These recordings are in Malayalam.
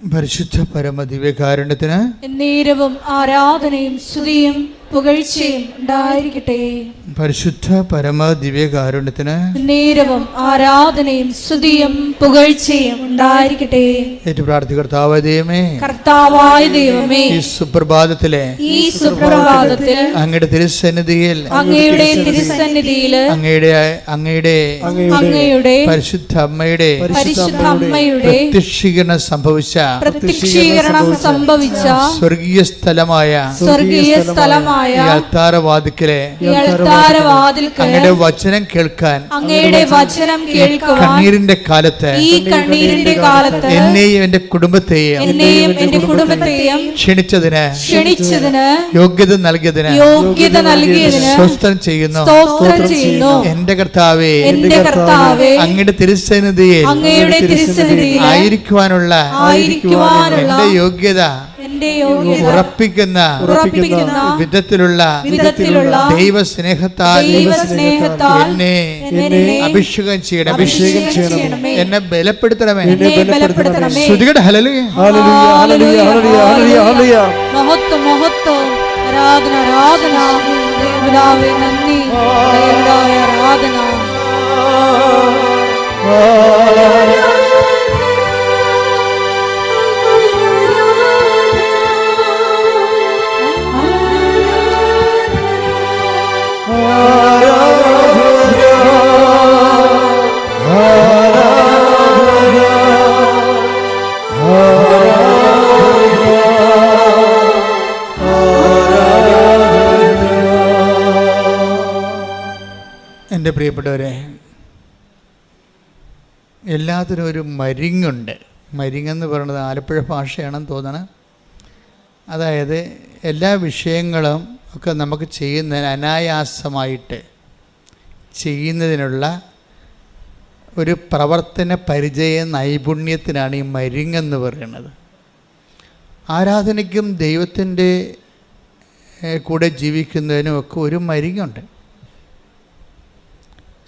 പരിശുദ്ധ പരമദിവ്യകാരുണ്യത്തിന് നേരവും ആരാധനയും സ്തുതിയും പുകഴ്ചയും ഉണ്ടായിരിക്കട്ടെ. പരിശുദ്ധ പരമദിവ്യകാരുണ്യത്തിന് നേരവും ആരാധനയും സ്തുതിയും പുകഴ്ചയും ഉണ്ടായിരിക്കട്ടെ. ഏറ്റു പ്രാർത്ഥികർത്താവ് ദൈവമേ കർത്താവായ ദൈവമേ ഈ സുപ്രഭാതത്തിലെ ഈ സുപ്രഭാതത്തിൽ അങ്ങയുടെ തിരുസന്നിധിയിൽ അങ്ങയുടെ തിരുസന്നിധിയിൽ അങ്ങയുടെ അങ്ങയുടെ അങ്ങയുടെ പരിശുദ്ധ അമ്മയുടെ പരിശുദ്ധ അമ്മയുടെ പ്രത്യക്ഷീകരണം സംഭവിച്ച പ്രത്യക്ഷീകരണം സംഭവിച്ച സ്വർഗീയ സ്ഥലമായ സ്വർഗീയ സ്ഥലമായ അങ്ങയുടെ വചനം കേൾക്കാൻ അങ്ങയുടെ വചനം കേൾക്കാൻ കണ്ണീരിന്റെ കാലത്ത് ഈ കണ്ണീരിന്റെ കാലത്ത് എന്നെയും എന്റെ കുടുംബത്തെയും എന്നെയും എന്റെ കുടുംബത്തെയും ക്ഷണിച്ചതിന് ക്ഷണിച്ചതിന് യോഗ്യത നൽകിയതിന് യോഗ്യത നൽകിയതിന് സ്വസ്ഥം ചെയ്യുന്നു. സ്തോത്രം ചെയ്യുന്നു. എന്റെ കർത്താവേ എന്റെ കർത്താവേ അങ്ങയുടെ തിരുസന്നിധിയിൽ അങ്ങയുടെ തിരുസന്നിധിയിൽ ആയിരിക്കുവാനുള്ള ആയിരിക്കുവാനുള്ള എന്റെ യോഗ്യത ഉറപ്പിക്കുന്ന ഉറപ്പിക്കുന്ന വിധത്തിലുള്ള വിധത്തിലുള്ള ദൈവസ്നേഹത്താൽ ദൈവസ്നേഹത്താൽ എന്നെ അഭിഷേകം ചെയ്യണം അഭിഷേകം ചെയ്യണം എന്നെ ബലപ്പെടുത്തണമേ. ശ്രുതികട ഹലലുയ മഹത്വം മഹത്വം. നന്ദി. ആരാധന. എന്റെ പ്രിയപ്പെട്ടവരെ എല്ലാത്തിനും ഒരു മരിങ്ങുണ്ട്. മരിങ്ങെന്ന് പറയുന്നത് ആലപ്പുഴ ഭാഷയാണെന്ന് തോന്നണം. അതായത് എല്ലാ വിഷയങ്ങളും ഒക്കെ നമുക്ക് ചെയ്യുന്നതിന് അനായാസമായിട്ട് ചെയ്യുന്നതിനുള്ള ഒരു പ്രവർത്തന പരിചയ നൈപുണ്യത്തിനാണ് ഈ മരിങ്ങെന്ന് പറയുന്നത്. ആരാധനയ്ക്കും ദൈവത്തിന്റെ കൂടെ ജീവിക്കുന്നതിനും ഒക്കെ ഒരു മരിങ്ങുണ്ട്.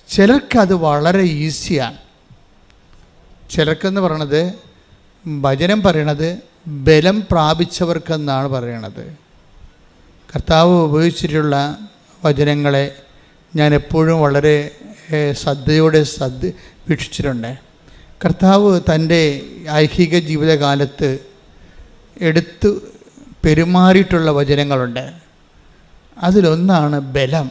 ചിലർക്കത് വളരെ ഈസിയാണ്. ചിലർക്കെന്ന് പറയണത് ഭജനം പറയണത് ബലം പ്രാപിച്ചവർക്കെന്നാണ് പറയണത്. കർത്താവ് ഉപയോഗിച്ചിട്ടുള്ള വചനങ്ങളെ ഞാൻ എപ്പോഴും വളരെ ശ്രദ്ധയോടെ ശ്രദ്ധ വീക്ഷിച്ചിട്ടുണ്ട്. കർത്താവ് തന്റെ ഐഹിക ജീവിതകാലത്ത് എടുത്തു പെരുമാറിയിട്ടുള്ള വചനങ്ങളുണ്ട്. അതിലൊന്നാണ് ബലം.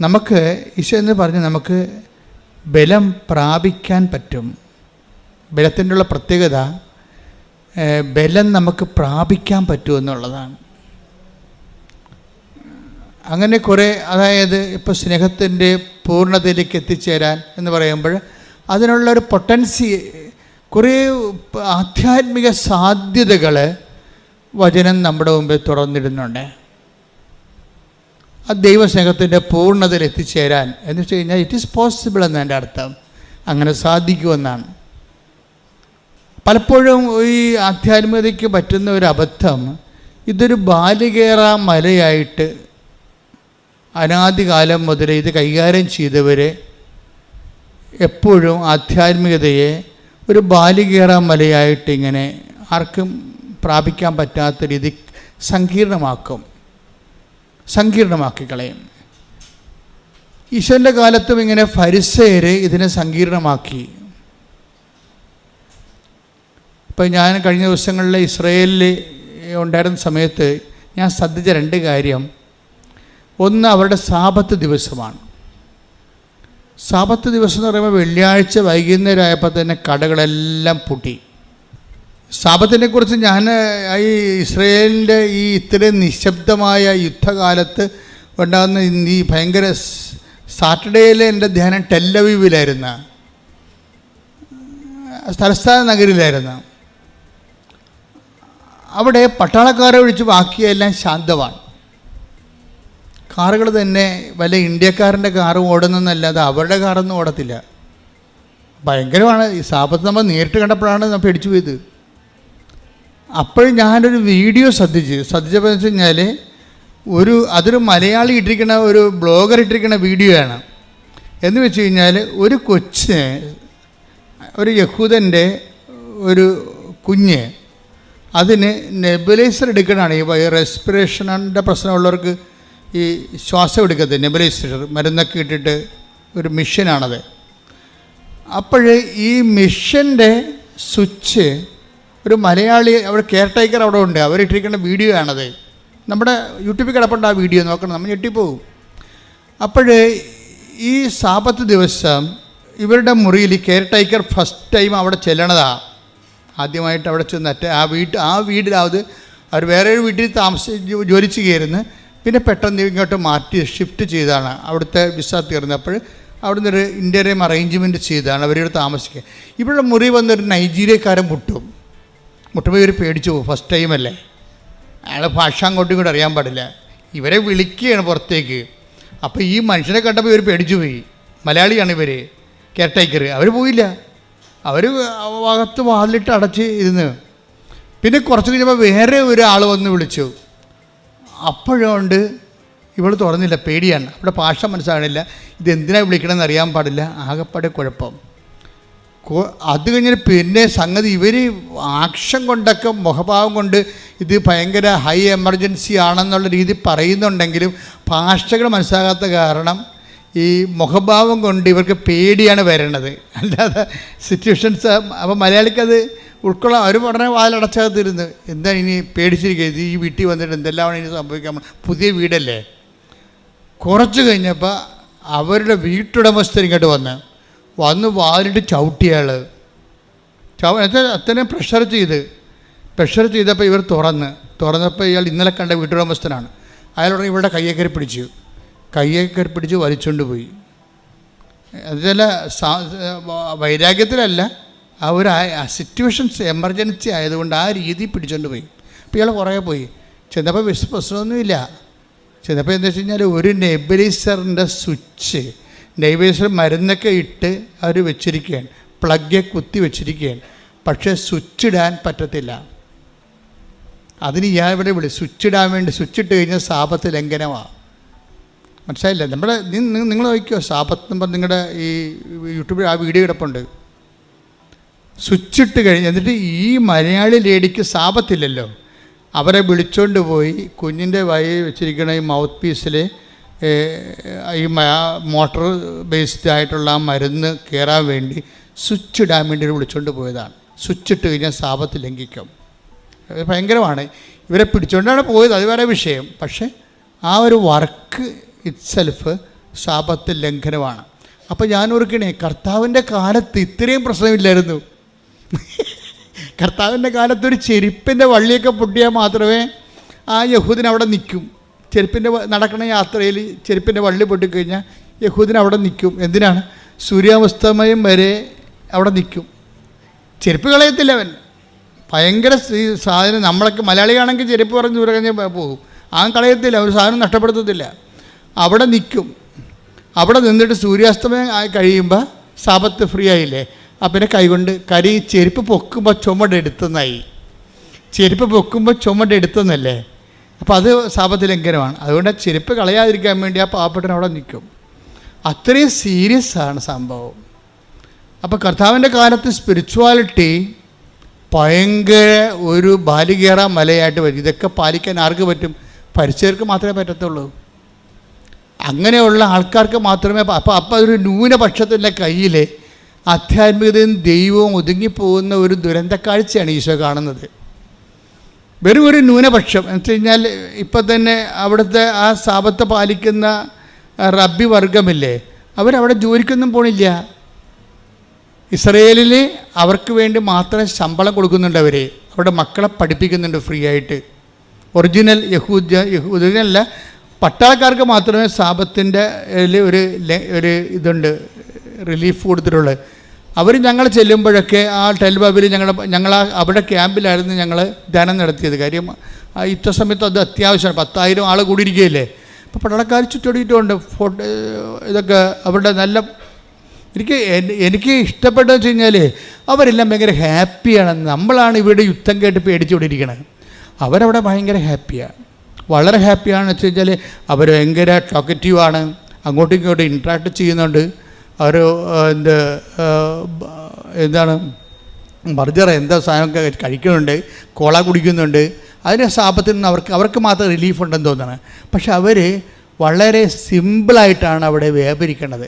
നമുക്ക് ഈശോ എന്ന് പറഞ്ഞ് നമുക്ക് ബലം പ്രാപിക്കാൻ പറ്റും. ബലത്തിന്റെ ഉള്ള പ്രത്യേകത ബലം നമുക്ക് പ്രാപിക്കാൻ പറ്റുമെന്നുള്ളതാണ് അങ്ങനെ കുറേ അതായത് ഇപ്പോൾ സ്നേഹത്തിന്റെ പൂർണതയിലേക്ക് എത്തിച്ചേരാൻ എന്ന് പറയുമ്പോൾ അതിനുള്ളൊരു പൊട്ടൻസി കുറേ ആധ്യാത്മിക സാധ്യതകൾ വചനം നമ്മുടെ മുമ്പിൽ തുറന്നിടുന്നുണ്ട്. ആ ദൈവസ്നേഹത്തിന്റെ പൂർണതയിൽ എത്തിച്ചേരാൻ എന്ന് വെച്ച് കഴിഞ്ഞാൽ ഇറ്റ് ഈസ് പോസിബിൾ എന്നതിന്റെ അർത്ഥം. അങ്ങനെ സാധിക്കുമെന്നാണ്. പലപ്പോഴും ഈ ആധ്യാത്മികതയ്ക്ക് പറ്റുന്ന ഒരു അബദ്ധം ഇതൊരു ബാലികേറ മലയായിട്ട് അനാദികാലം മുതൽ ഇത് കൈകാര്യം ചെയ്തവരെ എപ്പോഴും ആധ്യാത്മികതയെ ഒരു ബാലികേറ മലയായിട്ട് ഇങ്ങനെ ആർക്കും പ്രാപിക്കാൻ പറ്റാത്ത രീതി സങ്കീർണമാക്കും. സങ്കീർണമാക്കി കളയും. ഈശ്വരന്റെ കാലത്തും ഇങ്ങനെ ഫരിസേര് ഇതിനെ സങ്കീർണമാക്കി. ഇപ്പം ഞാൻ കഴിഞ്ഞ ദിവസങ്ങളിൽ ഇസ്രയേലിൽ ഉണ്ടായിരുന്ന സമയത്ത് ഞാൻ ശ്രദ്ധിച്ച രണ്ട് കാര്യം. ഒന്ന് അവരുടെ സാപത്ത് ദിവസമാണ്. സാപത്ത് ദിവസം എന്ന് പറയുമ്പോൾ വെള്ളിയാഴ്ച വൈകുന്നേരം ആയപ്പോൾ തന്നെ കടകളെല്ലാം പൂട്ടി. സാപത്തിനെ കുറിച്ച് ഞാൻ ഈ ഇസ്രയേലിന്റെ ഈ ഇത്രയും നിശബ്ദമായ യുദ്ധകാലത്ത് ഉണ്ടാകുന്ന ഈ ഭയങ്കര സാറ്റർഡേയിലെ എന്റെ ധ്യാനം ടെല്ലവീവിലായിരുന്ന തലസ്ഥാന നഗരിയിലായിരുന്നു അവിടെ പട്ടാളക്കാരെ ഒഴിച്ച് ബാക്കിയെല്ലാം ശാന്തമാണ്. കാറുകൾ തന്നെ വല്ല ഇന്ത്യക്കാരന്റെ കാറ് ഓടുന്നതല്ലാതെ അവരുടെ കാറൊന്നും ഓടത്തില്ല. ഭയങ്കരമാണ്. ഈ സാപത്ത് നമ്മൾ നേരിട്ട് കണ്ടപ്പോഴാണ് നമ്മൾ പേടിച്ചു പോയത്. അപ്പോൾ ഞാനൊരു വീഡിയോ ശ്രദ്ധിച്ച് ശ്രദ്ധിച്ചപ്പോൾ വെച്ച് കഴിഞ്ഞാൽ ഒരു അതൊരു മലയാളി ഇട്ടിരിക്കുന്ന ഒരു ബ്ലോഗർ ഇട്ടിരിക്കുന്ന വീഡിയോ ആണ് എന്ന് വെച്ച് കഴിഞ്ഞാൽ ഒരു കൊച്ചിന് ഒരു യഹൂദന്റെ ഒരു കുഞ്ഞ് അതിന് നെബുലൈസർ എടുക്കണതാണ്. ഈ റെസ്പിറേഷന്റെ പ്രശ്നമുള്ളവർക്ക് ഈ ശ്വാസം എടുക്കത്തില്ല നെബുലൈസർ മരുന്നൊക്കെ ഇട്ടിട്ട് ഒരു മിഷ്യനാണത് അപ്പോൾ ഈ മിഷ്യന്റെ സ്വിച്ച് ഒരു മലയാളി അവിടെ കെയർ ടേക്കർ അവിടെ ഉണ്ട്. അവരിട്ടിരിക്കുന്ന വീഡിയോ ആണത്. നമ്മുടെ യൂട്യൂബിൽ കിടപ്പുണ്ട് ആ വീഡിയോ. നോക്കണം. നമ്മൾ ഞെട്ടിപ്പോവും. അപ്പോൾ ഈ സാപത്ത് ദിവസം ഇവരുടെ മുറിയിൽ കെയർ ടേക്കർ ഫസ്റ്റ് ടൈം അവിടെ ചെല്ലണതാ. ആദ്യമായിട്ട് അവിടെ ചെന്നിട്ട് ആ വീട്ട് ആ വീടിലാവത് അവർ വേറെ ഒരു വീട്ടിൽ താമസിച്ച് ജോലിച്ച് കയറുന്നു. പിന്നെ പെട്ടെന്ന് ഇങ്ങോട്ട് മാറ്റി ഷിഫ്റ്റ് ചെയ്താണ്. അവിടുത്തെ വിസ തീർന്നപ്പോൾ അവിടുന്ന് ഒരു ഇന്റർയം അറേഞ്ച്മെന്റ് ചെയ്താണ് അവരോട് താമസിക്കുക ഇവിടെ മുറി വന്നൊരു നൈജീരിയക്കാരൻ മുട്ടും. മുട്ടുമ്പോൾ ഇവർ പേടിച്ചു പോകും. ഫസ്റ്റ് ടൈമല്ലേ അയാളെ ഭാഷ അങ്ങോട്ടും ഇങ്ങോട്ടും അറിയാൻ പാടില്ല. ഇവരെ വിളിക്കുകയാണ് പുറത്തേക്ക്. അപ്പോൾ ഈ മനുഷ്യനെ കണ്ടപ്പോൾ ഇവർ പേടിച്ചു പോയി. മലയാളിയാണ് ഇവർ കെയർ ടേക്കർ അവർ പോയില്ല. അവർ അകത്ത് വാതിലിട്ട് അടച്ച് ഇരുന്ന്. പിന്നെ കുറച്ച് കഴിഞ്ഞപ്പോൾ വേറെ ഒരാൾ വന്ന് വിളിച്ചു. അപ്പോഴുകൊണ്ട് ഇവൾ തുറന്നില്ല പേടിയാണ്. അവിടെ ഭാഷ മനസ്സിലാകണില്ല ഇത് എന്തിനാണ് വിളിക്കണമെന്ന് അറിയാൻ പാടില്ല. ആകെപ്പാടെ കുഴപ്പം. അത് കഴിഞ്ഞിട്ട് പിന്നെ സംഗതി ഇവർ ആക്ഷൻ കൊണ്ടൊക്കെ മുഖഭാവം കൊണ്ട് ഇത് ഭയങ്കര ഹൈ എമർജൻസി ആണെന്നുള്ള രീതി പറയുന്നുണ്ടെങ്കിലും ഭാഷകൾ മനസ്സിലാകാത്ത കാരണം ഈ മുഖഭാവം കൊണ്ട് ഇവർക്ക് പേടിയാണ് വരണത് അല്ലാതെ സിറ്റുവേഷൻസ് അപ്പോൾ മലയാളിക്കത് ഉൾക്കൊള്ളാൻ അവർ പറഞ്ഞ വാതിലടച്ചകത്തിരുന്ന് എന്താ ഇനി പേടിച്ചിരിക്കുന്നത് ഈ വീട്ടിൽ വന്നിട്ട് എന്തെല്ലാമാണ് ഇനി സംഭവിക്കാൻ പുതിയ വീടല്ലേ? കുറച്ച് കഴിഞ്ഞപ്പോൾ അവരുടെ വീട്ടുടമസ്ഥർ ഇങ്ങോട്ട് വന്ന് വന്ന് വാലിട്ട് ചവിട്ടിയാൾ ചവ അത്രയും പ്രഷർ ചെയ്ത്. പ്രഷർ ചെയ്തപ്പോൾ ഇവർ തുറന്ന്. തുറന്നപ്പോൾ ഇയാൾ ഇന്നലെ കണ്ട വീട്ടുടമസ്ഥനാണ്. അയാളോട് ഇവരുടെ കയ്യെ പിടിച്ചു. കയ്യെ കയറി പിടിച്ച് വലിച്ചുകൊണ്ട് പോയി. ചില വൈരാഗ്യത്തിലല്ല ആ ഒരു സിറ്റുവേഷൻസ് എമർജൻസി ആയതുകൊണ്ട് ആ രീതി പിടിച്ചുകൊണ്ട് പോയി. അപ്പോൾ ഇയാൾ കുറേ പോയി. ചെന്നപ്പോൾ വിശ പ്രശ്നമൊന്നുമില്ല. ചെന്നപ്പോൾ എന്താ വെച്ച് കഴിഞ്ഞാൽ ഒരു നെബിലൈസറിന്റെ സ്വിച്ച് നെബിലൈസർ മരുന്നൊക്കെ ഇട്ട് അവർ വെച്ചിരിക്കുകയാണ്. പ്ലഗ് കുത്തി വെച്ചിരിക്കുകയാണ്. പക്ഷേ സ്വിച്ച് ഇടാൻ പറ്റത്തില്ല. അതിന് ഇയാൾ ഇവിടെ വിളി സ്വിച്ച് ഇടാൻ വേണ്ടി സ്വിച്ച് ഇട്ട് കഴിഞ്ഞാൽ സാപത്ത് ലംഘനമാണ് മനസ്സിലായില്ല? നമ്മുടെ നിങ്ങൾ നോക്കിയോ സാപത്ത് നമ്പർ നിങ്ങളുടെ ഈ യൂട്യൂബിൽ ആ വീഡിയോ കിടപ്പുണ്ട്. സ്വിച്ചിട്ട് കഴിഞ്ഞ് എന്നിട്ട് ഈ മലയാളി ലേഡിക്ക് സാപത്തില്ലല്ലോ അവരെ വിളിച്ചുകൊണ്ട് പോയി കുഞ്ഞിന്റെ വായി വെച്ചിരിക്കുന്ന ഈ മൗത്ത് പീസിൽ ഈ മോട്ടർ ബേസ്ഡ് ആയിട്ടുള്ള ആ മരുന്ന് കയറാൻ വേണ്ടി സ്വിച്ച് ഇടാൻ വേണ്ടി വിളിച്ചുകൊണ്ട് പോയതാണ്. സ്വിച്ച് ഇട്ട് കഴിഞ്ഞാൽ സാപത്ത് ലംഘിക്കും ഭയങ്കരമാണ്. ഇവരെ പിടിച്ചുകൊണ്ടാണ് പോയത് അത് വേറെ വിഷയം. പക്ഷേ ആ ഒരു വർക്ക് ഇറ്റ്സെൽഫ് ശാപത്ത് ലംഘനമാണ്. അപ്പോൾ ഞാൻ ഓർക്കണേ കർത്താവിന്റെ കാലത്ത് ഇത്രയും പ്രശ്നമില്ലായിരുന്നു. കർത്താവിന്റെ കാലത്ത് ഒരു ചെരുപ്പിന്റെ വള്ളിയൊക്കെ പൊട്ടിയാൽ മാത്രമേ ആ യഹൂദിന് അവിടെ നിൽക്കും. ചെരുപ്പിന്റെ നടക്കുന്ന യാത്രയിൽ ചെരുപ്പിന്റെ വള്ളി പൊട്ടിക്കഴിഞ്ഞാൽ യഹൂദിന് അവിടെ നിൽക്കും. എന്തിനാണ്? സൂര്യാസ്തമയം വരെ അവിടെ നിൽക്കും. ചെരുപ്പ് കളയത്തില്ല അവൻ. ഭയങ്കര സാധനം നമ്മളൊക്കെ മലയാളിയാണെങ്കിൽ ചെരുപ്പ് പറഞ്ഞ് ദൂരെ കഴിഞ്ഞാൽ പോകും ആ കളയത്തില്ല ഒരു സാധനം നഷ്ടപ്പെടുത്തത്തില്ല. അവിടെ നിൽക്കും. അവിടെ നിന്നിട്ട് സൂര്യാസ്തമയം ആയി കഴിയുമ്പോൾ സാപത്ത് ഫ്രീ ആയില്ലേ? അപ്പം കൈകൊണ്ട് കരി ചെരുപ്പ് പൊക്കുമ്പോൾ ചുമട് എടുത്തുന്നായി ചെരുപ്പ് പൊക്കുമ്പോൾ ചുമട് എടുത്തെന്നല്ലേ അപ്പോൾ അത് സാപത്ത് ലംഘനമാണ്. അതുകൊണ്ട് ആ ചെരുപ്പ് കളയാതിരിക്കാൻ വേണ്ടി ആ പാവപ്പെട്ടൻ അവിടെ നിൽക്കും. അത്രയും സീരിയസ് ആണ് സംഭവം. അപ്പോൾ കർത്താവിന്റെ കാലത്ത് സ്പിരിച്വാലിറ്റി ഭയങ്കര ഒരു ബാലികേറ മലയായിട്ട് വരും. ഇതൊക്കെ പാലിക്കാൻ ആർക്ക് പറ്റും? പരിചയർക്ക് മാത്രമേ പറ്റത്തുള്ളൂ. അങ്ങനെയുള്ള ആൾക്കാർക്ക് മാത്രമേ അപ്പോൾ അപ്പോൾ അതൊരു ന്യൂനപക്ഷത്തിന്റെ കയ്യിൽ ആധ്യാത്മികതയും ദൈവവും ഒതുങ്ങിപ്പോകുന്ന ഒരു ദുരന്ത കാഴ്ചയാണ് ഈശോ കാണുന്നത്. വെറും ഒരു ന്യൂനപക്ഷം. എന്ന് വെച്ച് കഴിഞ്ഞാൽ ഇപ്പം തന്നെ അവിടുത്തെ ആ സാപത്ത് പാലിക്കുന്ന റബ്ബി വർഗമില്ലേ അവരവിടെ ജോലിക്കൊന്നും പോണില്ല. ഇസ്രയേലിൽ അവർക്ക് വേണ്ടി മാത്രം ശമ്പളം കൊടുക്കുന്നുണ്ട് അവർ അവരുടെ മക്കളെ പഠിപ്പിക്കുന്നുണ്ട് ഫ്രീ ആയിട്ട്. ഒറിജിനൽ യഹൂദ യഹൂദനല്ല പട്ടാളക്കാർക്ക് മാത്രമേ സാപത്തിന്റെ ഒരു ഒരു ഇതുണ്ട് റിലീഫ് കൊടുത്തിട്ടുള്ളത് അവർ ഞങ്ങൾ ചെല്ലുമ്പോഴൊക്കെ ആ ടെൽബാബിൽ ഞങ്ങളുടെ ഞങ്ങൾ അവിടെ ക്യാമ്പിലായിരുന്നു ഞങ്ങൾ ധ്യാനം നടത്തിയത്. കാര്യം ഇത്ര സമയത്ത് അത് അത്യാവശ്യമാണ്. പത്തായിരം ആൾ കൂടിയിരിക്കുകയല്ലേ? അപ്പോൾ പട്ടാളക്കാർ ചുറ്റോടിയിട്ടുമുണ്ട്. ഫോട്ടോ ഇതൊക്കെ അവരുടെ നല്ല എനിക്ക് എനിക്ക് ഇഷ്ടപ്പെട്ടതെന്ന് വെച്ച് കഴിഞ്ഞാൽ അവരെല്ലാം ഭയങ്കര ഹാപ്പിയാണ്. നമ്മളാണ് ഇവിടെ യുദ്ധം കേട്ട് പേടിച്ചുകൊണ്ടിരിക്കുന്നത് അവരവിടെ ഭയങ്കര ഹാപ്പിയാണ് വളരെ ഹാപ്പിയാണെന്ന് വെച്ച് കഴിഞ്ഞാൽ അവർ ഭയങ്കര ടോക്കറ്റീവാണ് അങ്ങോട്ടും ഇങ്ങോട്ടും ഇൻട്രാക്ട് ചെയ്യുന്നുണ്ട്. അവർ എന്ത് എന്താണ് ബർജർ എന്താ സാധനമൊക്കെ കഴിക്കുന്നുണ്ട് കോള കുടിക്കുന്നുണ്ട്. അതിന്റെ സാപത്തിൽ നിന്ന് അവർക്ക് അവർക്ക് മാത്രം റിലീഫ് ഉണ്ടെന്ന് തോന്നുന്നത് പക്ഷെ അവർ വളരെ സിമ്പിളായിട്ടാണ് അവിടെ വ്യാപരിക്കണത്.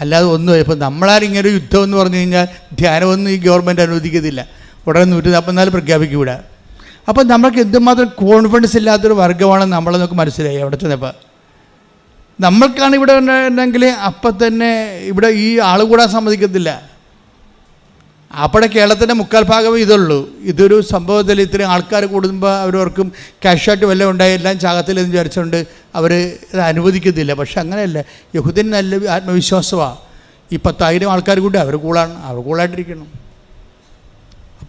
അല്ലാതെ ഒന്നും ഇപ്പം നമ്മളാരും ഇങ്ങനെ ഒരു യുദ്ധം എന്ന് പറഞ്ഞു കഴിഞ്ഞാൽ ധ്യാനമൊന്നും ഈ ഗവൺമെന്റ് അനുവദിക്കത്തില്ല. ഉടനെ നൂറ്റി നാൽപ്പത്തിനാല് പ്രഖ്യാപിക്കൂല അപ്പം നമ്മൾക്ക് എന്തുമാത്രം കോൺഫിഡൻസ് ഇല്ലാത്തൊരു വർഗമാണ് നമ്മളെ നമുക്ക് മനസ്സിലായി അവിടെ ചെന്നപ്പോൾ നമ്മൾക്കാണ് ഇവിടെ ഉണ്ടെങ്കിൽ അപ്പം തന്നെ ഇവിടെ ഈ ആൾ കൂടാൻ സമ്മതിക്കത്തില്ല. അവിടെ കേരളത്തിന്റെ മുക്കാൽ ഭാഗമേ ഇതുള്ളൂ. ഇതൊരു സംഭവത്തിൽ ഇത്രയും ആൾക്കാർ കൂടുമ്പോൾ അവരവർക്കും ക്യാഷായിട്ട് വല്ലതും ഉണ്ടായി എല്ലാം ചാകത്തില്ലെന്ന് വിചാരിച്ചുകൊണ്ട് അവർ ഇത് അനുവദിക്കത്തില്ല. പക്ഷെ അങ്ങനെയല്ല. യഹുദൻ നല്ല ആത്മവിശ്വാസമാണ് ഈ പത്തായിരം ആൾക്കാർ കൂടി അവർ കൂളാണ് അവർ കൂളായിട്ടിരിക്കണം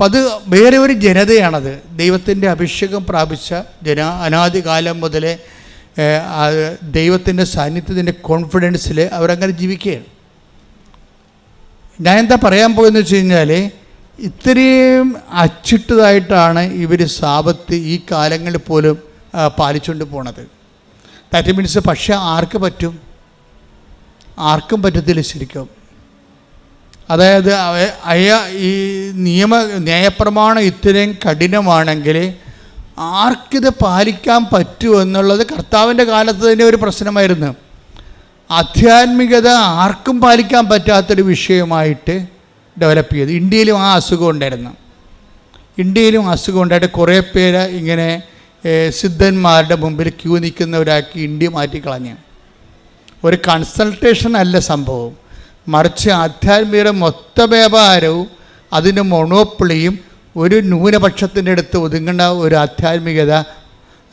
അപ്പം അത് വേറെ ഒരു ജനതയാണത്. ദൈവത്തിന്റെ അഭിഷേകം പ്രാപിച്ച ജന അനാദികാലം മുതലേ ദൈവത്തിന്റെ സാന്നിധ്യത്തിന്റെ കോൺഫിഡൻസിൽ അവരങ്ങനെ ജീവിക്കുകയാണ്. ഞാൻ എന്താ പറയാൻ പോയെന്ന് വെച്ച് കഴിഞ്ഞാൽ ഇത്രയും അച്ചിട്ടതായിട്ടാണ് ഇവർ സാപത്ത് ഈ കാലങ്ങളിൽ പോലും പാലിച്ചുകൊണ്ട് പോണത്. ദാറ്റ് മീൻസ് പക്ഷേ ആർക്ക് പറ്റും? ആർക്കും പറ്റത്തില്ല ശരിക്കും. അതായത് അയാ ഈ നിയമ ന്യായപ്രമാണം ഇത്രയും കഠിനമാണെങ്കിൽ ആർക്കിത് പാലിക്കാൻ പറ്റൂ എന്നുള്ളത് കർത്താവിന്റെ കാലത്ത് തന്നെ ഒരു പ്രശ്നമായിരുന്നു. ആധ്യാത്മികത ആർക്കും പാലിക്കാൻ പറ്റാത്തൊരു വിഷയമായിട്ട് ഡെവലപ്പ് ചെയ്തു. ഇന്ത്യയിലും ആ അസുഖം ഉണ്ടായിരുന്നു. ഇന്ത്യയിലും അസുഖം ഉണ്ടായിട്ട് കുറേ പേര് ഇങ്ങനെ സിദ്ധന്മാരുടെ മുമ്പിൽ ക്യൂ നിൽക്കുന്നവരാക്കി ഇന്ത്യ മാറ്റിക്കളഞ്ഞു. ഒരു കൺസൾട്ടേഷൻ അല്ല സംഭവം. മറിച്ച് ആധ്യാത്മികയുടെ മൊത്ത വ്യാപാരവും അതിന്റെ മൊണോപ്പിളിയും ഒരു ന്യൂനപക്ഷത്തിന്റെ അടുത്ത് ഒതുങ്ങേണ്ട ഒരു ആധ്യാത്മികത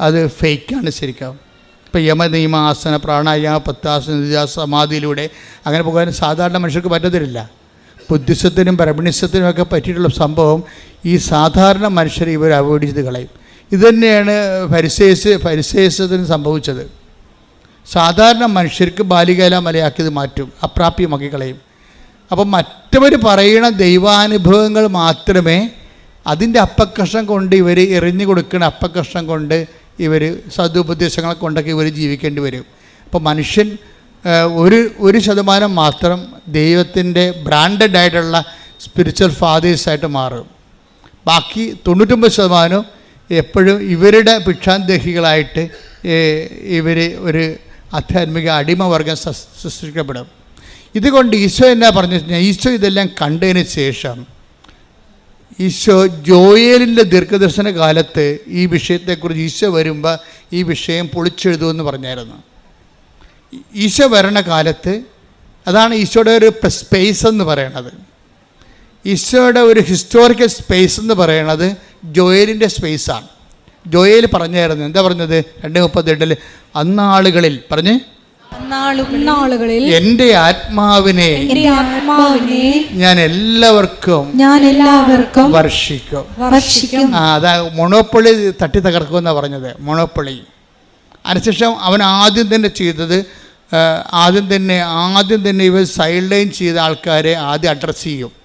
അത് ഫേക്കാണ് ശരിക്കും. ഇപ്പം യമനിയമ ആസന പ്രാണായാമ പത്താസന സമാധിയിലൂടെ അങ്ങനെ പോകാൻ സാധാരണ മനുഷ്യർക്ക് പറ്റത്തില്ല. ബുദ്ധിസത്തിനും ബ്രഹ്മണിസത്തിനും ഒക്കെ പറ്റിയിട്ടുള്ള സംഭവം ഈ സാധാരണ മനുഷ്യരെ ഇവർ അവോയ്ഡ് ചെയ്ത് കളയും. ഇതുതന്നെയാണ് പരിസേസ് പരിസേസത്തിന് സംഭവിച്ചത്. സാധാരണ മനുഷ്യർക്ക് ബാലികേല മലയാക്കിയത് മാറ്റും അപ്രാപ്യമാക്കി കളയും. അപ്പം മറ്റവർ പറയണ ദൈവാനുഭവങ്ങൾ മാത്രമേ അതിന്റെ അപ്പക്കഷ്ണം കൊണ്ട് ഇവർ എറിഞ്ഞു കൊടുക്കുന്ന അപ്പക്കഷ്ണം കൊണ്ട് ഇവർ സതുപദേശങ്ങളെ കൊണ്ടൊക്കെ ഇവർ ജീവിക്കേണ്ടി വരും. അപ്പോൾ മനുഷ്യൻ ഒരു ഒരു ശതമാനം മാത്രം ദൈവത്തിന്റെ ബ്രാൻഡഡ് ആയിട്ടുള്ള സ്പിരിച്വൽ ഫാദേഴ്സായിട്ട് മാറും. ബാക്കി തൊണ്ണൂറ്റൊമ്പത് ശതമാനം എപ്പോഴും ഇവരുടെ ഭിക്ഷാന്തേഹികളായിട്ട് ഇവർ ഒരു ആധ്യാത്മിക അടിമവർഗം സൃഷ്ടിക്കപ്പെടും. ഇതുകൊണ്ട് ഈശോ എന്നാ പറഞ്ഞു കഴിഞ്ഞാൽ ഈശോ ഇതെല്ലാം കണ്ടതിന് ശേഷം ഈശോ ജോയേലിന്റെ ദീർഘദർശന കാലത്ത് ഈ വിഷയത്തെക്കുറിച്ച് ഈശോ വരുമ്പോൾ ഈ വിഷയം പൊളിച്ചെഴുതുമെന്ന് പറഞ്ഞായിരുന്നു. ഈശോ വരണ കാലത്ത് അതാണ് ഈശോയുടെ ഒരു സ്പേസ് എന്ന് പറയണത്. ഈശോയുടെ ഒരു ഹിസ്റ്റോറിക്കൽ സ്പേസ് എന്ന് പറയണത് ജോയലിന്റെ സ്പേസാണ് ജോയേൽ പറഞ്ഞായിരുന്നു. എന്താ പറഞ്ഞത്? രണ്ട് മുപ്പത്തെട്ടിൽ അന്നാളുകളിൽ പറഞ്ഞ്? എന്റെ ആത്മാവിനെ ഞാൻ എല്ലാവർക്കും ഞാൻ എല്ലാവർക്കും വർഷിക്കും. വർഷിക്കും. ആ അതാ മൊണോപ്പൊളി തട്ടി തകർക്കുമെന്നാണ് പറഞ്ഞത്. മൊണോപ്പൊളി. അതിനുശേഷം അവൻ ആദ്യം തന്നെ ചെയ്തത് ആദ്യം തന്നെ ആദ്യം തന്നെ ഇവർ സൈഡ് ലൈൻ ചെയ്ത ആൾക്കാരെ ആദ്യം അഡ്രസ്സ് ചെയ്യും.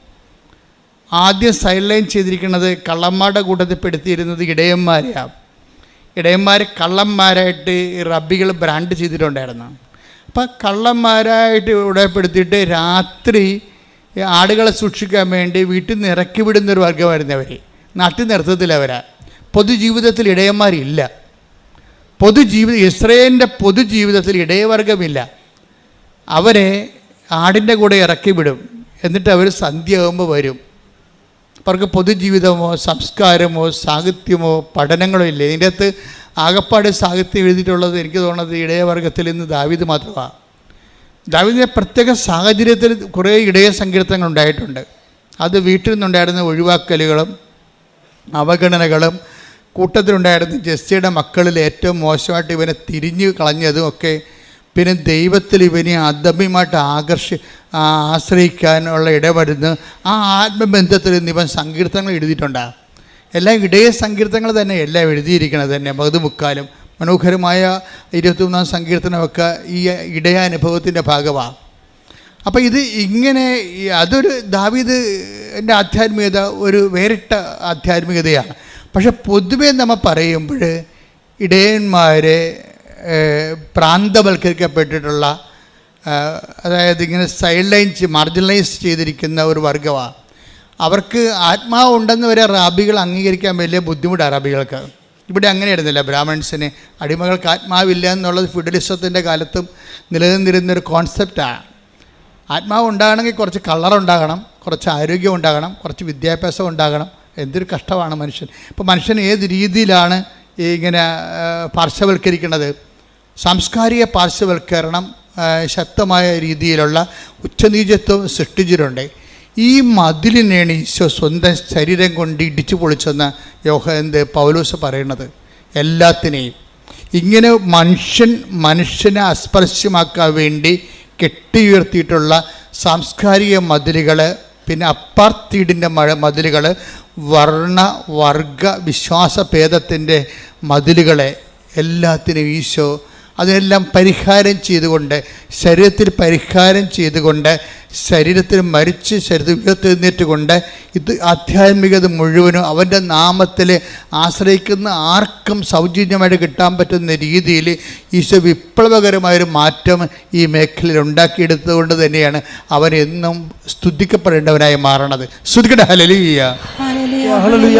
ആദ്യം സൈഡ് ലൈൻ ചെയ്തിരിക്കുന്നത് കള്ളന്മാരുടെ കൂട്ടത്തിൽ പെടുത്തിയിരുന്നത് ഇടയന്മാരെയാണ് ഇടയന്മാർ കള്ളന്മാരായിട്ട് റബ്ബികൾ ബ്രാൻഡ് ചെയ്തിട്ടുണ്ടായിരുന്നു. അപ്പം കള്ളന്മാരായിട്ട് ഇവിടെ പെടുത്തിയിട്ട് രാത്രി ആടുകളെ സൂക്ഷിക്കാൻ വേണ്ടി വീട്ടിൽ നിന്ന് ഇറക്കി വിടുന്നൊരു വർഗമായിരുന്നു അവർ നാട്ടിൽ നിർത്തത്തിലവരാ പൊതുജീവിതത്തിൽ ഇടയന്മാരില്ല. പൊതുജീവിത ഇസ്രയേലിന്റെ പൊതുജീവിതത്തിൽ ഇടയവർഗമില്ല അവരെ ആടിന്റെ കൂടെ ഇറക്കി വിടും. എന്നിട്ട് അവർ സന്ധ്യയാകുമ്പോൾ വരും. അവർക്ക് പൊതുജീവിതമോ സംസ്കാരമോ സാഹിത്യമോ പഠനങ്ങളോ ഇല്ല? ഇതിന്റെ അകത്ത് ആകപ്പാട് സാഹിത്യം എഴുതിയിട്ടുള്ളത് എനിക്ക് തോന്നുന്നത് ഇടയവർഗത്തിൽ നിന്ന് ദാവിദ് മാത്രമാണ് ദാവിദിന്റെ പ്രത്യേക സാഹചര്യത്തിൽ കുറേ ഇടയ സങ്കീർത്തനങ്ങൾ ഉണ്ടായിട്ടുണ്ട്. അത് വീട്ടിൽ നിന്നുണ്ടായിരുന്ന ഒഴിവാക്കലുകളും അവഗണനകളും കൂട്ടത്തിലുണ്ടായിരുന്ന ജസ്സിയുടെ മക്കളിൽ ഏറ്റവും മോശമായിട്ട് ഇവനെ തിരിഞ്ഞു കളഞ്ഞതും ഒക്കെ പിന്നെ ദൈവത്തിൽ ഇവനെ അദമ്യമായിട്ട് ആകർഷി ആശ്രയിക്കാനുള്ള ഇടപെടുന്ന. ആ ആത്മബന്ധത്തിൽ നിന്ന് ഇവൻ സങ്കീർത്തനങ്ങൾ എഴുതിയിട്ടുണ്ട്. എല്ലാം ഇടയ സങ്കീർത്തനങ്ങൾ തന്നെ എല്ലാം എഴുതിയിരിക്കണത് തന്നെ. മകുതുമുക്കാലും മനോഹരമായ ഇരുപത്തിമൂന്നാം സങ്കീർത്തനമൊക്കെ ഈ ഇടയ ഇടയാനുഭവത്തിന്റെ ഭാഗമാണ്. അപ്പോൾ ഇത് ഇങ്ങനെ അതൊരു ദാവീദ് എന്റെ ആധ്യാത്മികത ഒരു വേറിട്ട ആധ്യാത്മികതയാണ്. പക്ഷെ പൊതുവേ നമ്മൾ പറയുമ്പോൾ ഇടയന്മാരെ പ്രാന്തവൽക്കരിക്കപ്പെട്ടിട്ടുള്ള അതായത് ഇങ്ങനെ സൈഡ് ലൈൻ മാർജിനലൈസ് ചെയ്തിരിക്കുന്ന ഒരു വർഗമാണ് അവർക്ക് ആത്മാവ് ഉണ്ടെന്ന് വരെ റാബികൾ അംഗീകരിക്കാൻ വലിയ ബുദ്ധിമുട്ടാണ് അറബികൾക്ക്. ഇവിടെ അങ്ങനെ അങ്ങനെയായിരുന്നില്ല ബ്രാഹ്മൺസിന് അടിമകൾക്ക് ആത്മാവില്ല എന്നുള്ളത് ഫിഡലിസത്തിന്റെ കാലത്തും നിലനിന്നിരുന്നൊരു കോൺസെപ്റ്റാണ് ആത്മാവ് ഉണ്ടാകണമെങ്കിൽ കുറച്ച് കളർ ഉണ്ടാകണം കുറച്ച് ആരോഗ്യം ഉണ്ടാകണം കുറച്ച് വിദ്യാഭ്യാസം ഉണ്ടാകണം. എന്തൊരു കഷ്ടമാണ് മനുഷ്യൻ. ഇപ്പോൾ മനുഷ്യൻ ഏത് രീതിയിലാണ് ഇങ്ങനെ പാർശ്വവൽക്കരിക്കുന്നത്? സാംസ്കാരിക പാർശ്വവൽക്കരണം ശക്തമായ രീതിയിലുള്ള ഉച്ചനീചത്വം സൃഷ്ടിച്ചിട്ടുണ്ട്. ഈ മതിലിനെയാണ് ഈശോ സ്വന്തം ശരീരം കൊണ്ട് ഇടിച്ചു പൊളിച്ചെന്ന് യോഹ എന്ത് പൗലൂസ് പറയുന്നത്. എല്ലാത്തിനെയും. ഇങ്ങനെ മനുഷ്യൻ മനുഷ്യനെ അസ്പർശ്യമാക്കാൻ വേണ്ടി കെട്ടിയുയർത്തിയിട്ടുള്ള സാംസ്കാരിക മതിലുകൾ പിന്നെ അപ്പാർത്തീഡിന്റെ മഴ മതിലുകൾ വർണ വർഗ വിശ്വാസഭേദത്തിന്റെ മതിലുകളെ എല്ലാത്തിനും ഈശോ അതിനെല്ലാം പരിഹാരം ചെയ്തുകൊണ്ട് ശരീരത്തിൽ പരിഹാരം ചെയ്തുകൊണ്ട് ശരീരത്തിൽ മരിച്ച് ശരീരത്തിൽ ഉയർത്തെഴുന്നേറ്റുകൊണ്ട് ഇത് ആധ്യാത്മികത മുഴുവനും അവന്റെ നാമത്തിൽ ആശ്രയിക്കുന്ന ആർക്കും സൗജന്യമായിട്ട് കിട്ടാൻ പറ്റുന്ന രീതിയിൽ ഈശോ വിപ്ലവകരമായൊരു മാറ്റം ഈ മേഖലയിൽ ഉണ്ടാക്കിയെടുത്തുകൊണ്ട് തന്നെയാണ് അവൻ എന്നും സ്തുതിക്കപ്പെടേണ്ടവനായി മാറണത്. സ്തുതിക്കട്ടെ. ഹലലിയ ഹല്ലേലൂയ,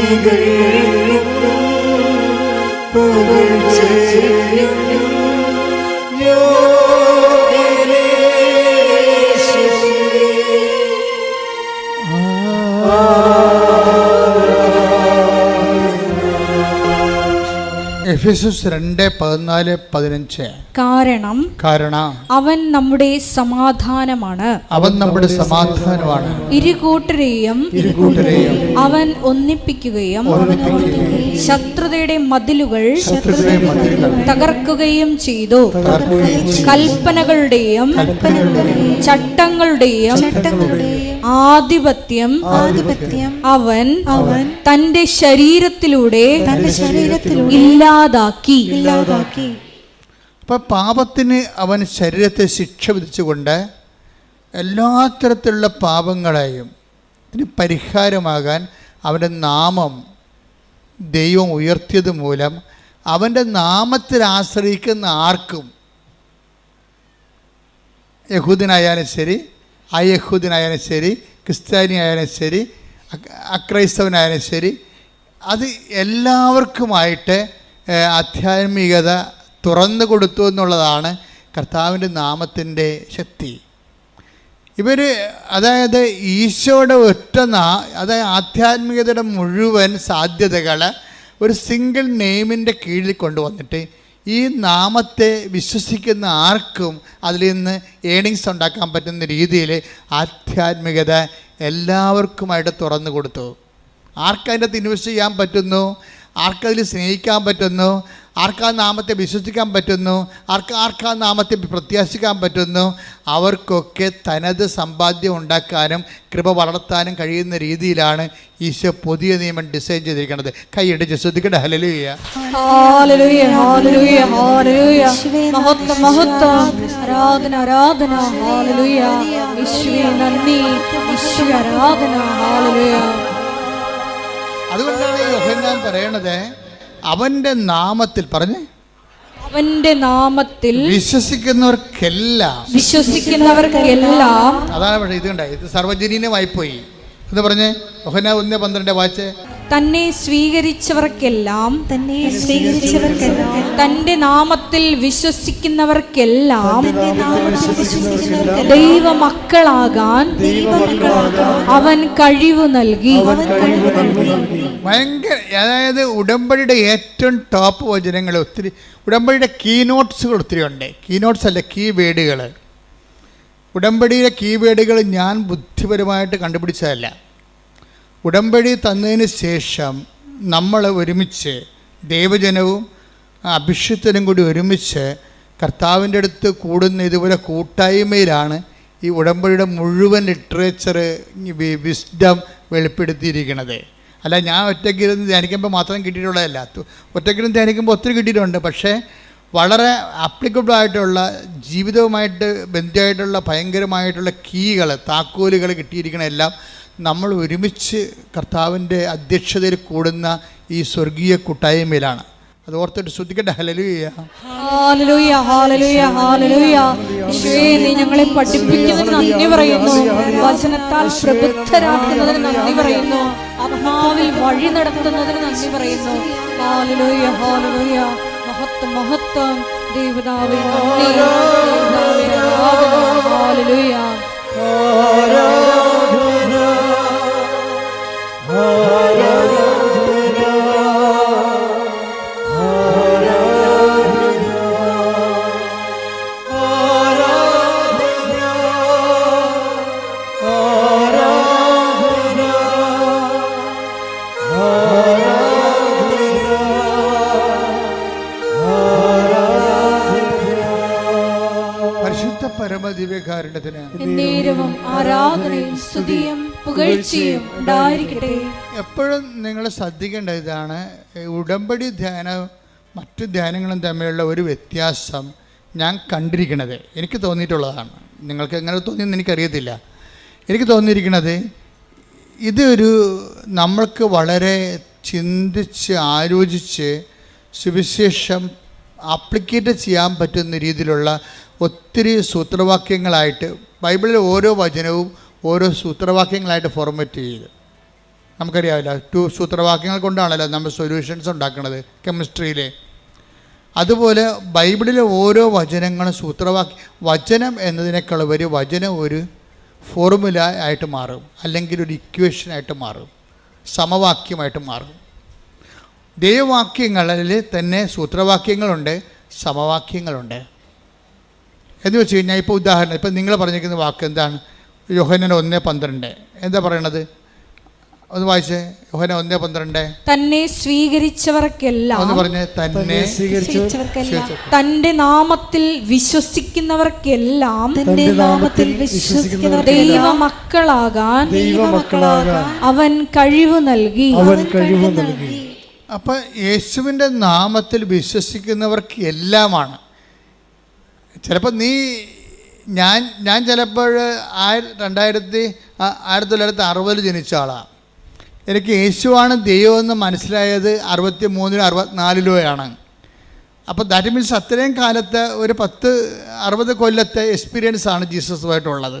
സ്തുതികളും എഫ് എസ് എസ് രണ്ട് പതിനാല് പതിനഞ്ച്. കാരണം കാരണം അവൻ നമ്മുടെ സമാധാനമാണ്. അവൻ നമ്മുടെ സമാധാനമാണ്. ഇരുകൂട്ടരെയും ഇരുകൂട്ടരെയും അവൻ ഒന്നിപ്പിക്കുകയും ശത്രുതയുടെ മതിലുകൾ തകർക്കുകയും ചെയ്തു. കൽപ്പനകളുടെയും ചട്ടങ്ങളുടെയും ആധിപത്യം ആധിപത്യം അവൻ അവൻ തന്റെ ശരീരത്തിലൂടെ തന്റെ ശരീരത്തിലൂടെ ഇല്ലാതാക്കി. ഇല്ലാതാക്കി. അപ്പോൾ പാപത്തിന് അവൻ ശരീരത്തെ ശിക്ഷ വിധിച്ചുകൊണ്ട് എല്ലാ തരത്തിലുള്ള പാപങ്ങളെയും ഇതിന് പരിഹാരമാകാൻ അവന്റെ നാമം ദൈവം ഉയർത്തിയത് മൂലം അവന്റെ നാമത്തിൽ ആശ്രയിക്കുന്ന ആർക്കും യഹൂദനായാലും ശരി അയഹൂദനായാലും ശരി ക്രിസ്ത്യാനി ആയാലും ശരി അക്രൈസ്തവനായാലും ശരി അത് എല്ലാവർക്കുമായിട്ട് ആധ്യാത്മികത തുറന്നു കൊടുത്തു എന്നുള്ളതാണ് കർത്താവിന്റെ നാമത്തിന്റെ ശക്തി. ഇവർ അതായത് ഈശോയുടെ ഒറ്റ നാ അതായത് ആധ്യാത്മികതയുടെ മുഴുവൻ സാധ്യതകൾ ഒരു സിംഗിൾ നെയിമിന്റെ കീഴിൽ കൊണ്ടുവന്നിട്ട് ഈ നാമത്തെ വിശ്വസിക്കുന്ന ആർക്കും അതിൽ നിന്ന് ഏണിങ്സ് ഉണ്ടാക്കാൻ പറ്റുന്ന രീതിയിൽ ആധ്യാത്മികത എല്ലാവർക്കുമായിട്ട് തുറന്നു കൊടുത്തു. ആർക്കതിന്റെ അകത്ത് ഇൻവെസ്റ്റ് ചെയ്യാൻ പറ്റുന്നു? ആർക്കതിൽ സ്നേഹിക്കാൻ പറ്റുന്നു? ആർക്കാ നാമത്തെ വിശ്വസിക്കാൻ പറ്റുന്നു? ആർക്ക് ആർക്കാ നാമത്തെ പ്രത്യാശിക്കാൻ പറ്റുന്നു? അവർക്കൊക്കെ തനത് സമ്പാദ്യം ഉണ്ടാക്കാനും കൃപ വളർത്താനും കഴിയുന്ന രീതിയിലാണ് ഈശോ പുതിയ നിയമം ഡിസൈൻ ചെയ്തിരിക്കുന്നത്. കൈയിട്ട് ശ്രദ്ധിക്കട്ടെ. ഹലലൂയ ആരാധന ആരാധന. നന്ദി. ആരാധന. അതുകൊണ്ടാണ് യോഹന്നാൻ പറയണത് അവന്റെ നാമത്തിൽ പറഞ്ഞേ അവന്റെ നാമത്തിൽ വിശ്വസിക്കുന്നവർക്കെല്ലാം വിശ്വസിക്കുന്നവർക്കെല്ലാം അതാണ് പക്ഷേ ഇത് കണ്ട ഇത് സർവജനീനമായിപ്പോയി എന്ന് പറഞ്ഞേ ഒഹന ഒന്ന് പന്ത്രണ്ട് വായിച്ച് തന്നെ സ്വീകരിച്ചവർക്കെല്ലാം തന്നെ സ്വീകരിച്ചവർക്കെല്ലാം തന്റെ നാമത്തിൽ വിശ്വസിക്കുന്നവർക്കെല്ലാം തന്റെ നാമത്തിൽ വിശ്വസിക്കുന്നവർക്കെല്ലാം ദൈവമക്കളാകാൻ ദൈവമക്കളാകാൻ അവൻ കഴിവ് നൽകി. അവൻ കഴിവ് നൽകി. ഭയങ്കര അതായത് ഉടമ്പടിയുടെ ഏറ്റവും ടോപ്പ് വചനങ്ങൾ ഒത്തിരി ഉടമ്പടിയുടെ കീ നോട്ട്സുകൾ ഒത്തിരി ഉണ്ട്. കീ നോട്ട്സ് അല്ല കീ വേഡുകൾ ഉടമ്പടിയിലെ കീവേഡുകൾ ഞാൻ ബുദ്ധിപരമായിട്ട് കണ്ടുപിടിച്ചതല്ല. ഉടമ്പടി തന്നതിന് ശേഷം നമ്മൾ ഒരുമിച്ച് ദൈവജനവും അഭിഷിക്തനും കൂടി ഒരുമിച്ച് കർത്താവിന്റെ അടുത്ത് കൂടുന്ന ഇതുപോലെ കൂട്ടായ്മയിലാണ് ഈ ഉടമ്പടിയുടെ മുഴുവൻ ലിറ്ററേച്ചർ വിസ്ഡം വെളിപ്പെടുത്തിയിരിക്കുന്നത് അല്ല ഞാൻ ഒറ്റക്കിരുന്ന് ധ്യാനിക്കുമ്പോൾ മാത്രം കിട്ടിയിട്ടുള്ളതല്ല. ഒറ്റക്കിരുന്ന് ധ്യാനിക്കുമ്പോൾ ഒത്തിരി കിട്ടിയിട്ടുണ്ട്. പക്ഷേ വളരെ ആപ്ലിക്കബിൾ ആയിട്ടുള്ള ജീവിതവുമായിട്ട് ബന്ധമായിട്ടുള്ള ഭയങ്കരമായിട്ടുള്ള കീകൾ താക്കോലുകൾ കിട്ടിയിരിക്കണ എല്ലാം നമ്മൾ ഒരുമിച്ച് കർത്താവിന്റെ അധ്യക്ഷതയിൽ കൂടുന്ന ഈ സ്വർഗീയ കൂട്ടായ്മയിലാണ്. അത് ഓർത്തിട്ട് ശ്രദ്ധിക്കട്ടെ? ഹലലൂയ ഹാലലൂയ ഹാലലൂയ ഹാലലൂയ നീ ഞങ്ങളെ പഠിപ്പിക്കുന്നതിന് നന്ദി പറയുന്നു. വചനത്താൽ പ്രബുദ്ധരാക്കുന്നതിന് നന്ദി പറയുന്നു. ആത്മാവിൽ വഴി നടത്തുന്നതിന് നന്ദി പറയുന്നു. ഹാലലൂയ ഹാലലൂയ മഹത്വം മഹത്വം. ദേവതാവേ നന്ദി. ഹാലലൂയ ആരാധനയും സ്തുതിയും പുകഴ്ചയും ഉണ്ടായിരിക്കട്ടെ. എപ്പോഴും നിങ്ങൾ ശ്രദ്ധിക്കേണ്ട ഇതാണ് ഉടമ്പടി ധ്യാനം മറ്റു ധ്യാനങ്ങളും തമ്മിലുള്ള ഒരു വ്യത്യാസം ഞാൻ കണ്ടിരിക്കണത് എനിക്ക് തോന്നിയിട്ടുള്ളതാണ്. നിങ്ങൾക്ക് എങ്ങനെ തോന്നിയെന്ന് എനിക്കറിയത്തില്ല. എനിക്ക് തോന്നിയിരിക്കുന്നത് ഇതൊരു നമ്മൾക്ക് വളരെ ചിന്തിച്ച് ആലോചിച്ച് സുവിശേഷം ആപ്ലിക്കേറ്റ് ചെയ്യാൻ പറ്റുന്ന രീതിയിലുള്ള ഒത്തിരി സൂത്രവാക്യങ്ങളായിട്ട് ബൈബിളിലെ ഓരോ വചനവും ഓരോ സൂത്രവാക്യങ്ങളായിട്ട് ഫോർമാറ്റ് ചെയ്ത്. നമുക്കറിയാവില്ല ടു സൂത്രവാക്യങ്ങൾ കൊണ്ടാണല്ലോ നമ്മൾ സൊല്യൂഷൻസ് ഉണ്ടാക്കുന്നത് കെമിസ്ട്രിയിലെ അതുപോലെ ബൈബിളിലെ ഓരോ വചനങ്ങളും സൂത്രവാക്യ വചനം എന്നതിനേക്കാൾ ഒരു വചനം ഒരു ഫോർമുല ആയിട്ട് മാറും അല്ലെങ്കിൽ ഒരു ഇക്വേഷനായിട്ട് മാറും സമവാക്യമായിട്ട് മാറും. ദൈവവാക്യങ്ങളിൽ തന്നെ സൂത്രവാക്യങ്ങളുണ്ട് സമവാക്യങ്ങളുണ്ട്. എന്ന് വെച്ച് കഴിഞ്ഞാൽ ഇപ്പോൾ ഉദാഹരണം ഇപ്പം നിങ്ങൾ പറഞ്ഞിരിക്കുന്ന വാക്ക് എന്താണ്? യോഹനൻ ഒന്ന് പന്ത്രണ്ട്. എന്താ പറയണത്? ഒന്ന് വായിച്ചേ. യോഹന ഒന്ന് പന്ത്രണ്ട്. തന്നെ സ്വീകരിച്ചവർക്കെല്ലാം ഒന്ന് പറഞ്ഞേ. തന്നെ സ്വീകരിച്ചവർക്കെല്ലാം തന്റെ നാമത്തിൽ വിശ്വസിക്കുന്നവർക്കെല്ലാം തന്റെ നാമത്തിൽ വിശ്വസിക്കുന്നവർക്കെല്ലാം ദൈവമക്കളാകാൻ ദൈവമക്കളാകാൻ അവൻ കഴിവ് നൽകി. അവൻ കഴിവ് നൽകി. അപ്പം യേശുവിന്റെ നാമത്തിൽ വിശ്വസിക്കുന്നവർക്ക് എല്ലാമാണ് ചിലപ്പോൾ നീ ഞാൻ ഞാൻ ചിലപ്പോൾ ആയിര രണ്ടായിരത്തി ആയിരത്തി തൊള്ളായിരത്തി അറുപതിൽ ജനിച്ച ആളാണ് എനിക്ക് യേശുവാണ് ദൈവമെന്ന് മനസ്സിലായത് അറുപത്തി മൂന്നിലോ അറുപത്തിനാലിലോയാണ് അപ്പോൾ ദാറ്റ് മീൻസ് അത്രയും കാലത്തെ ഒരു പത്ത് അറുപത് കൊല്ലത്തെ എക്സ്പീരിയൻസ് ആണ് ജീസസുമായിട്ടുള്ളത്.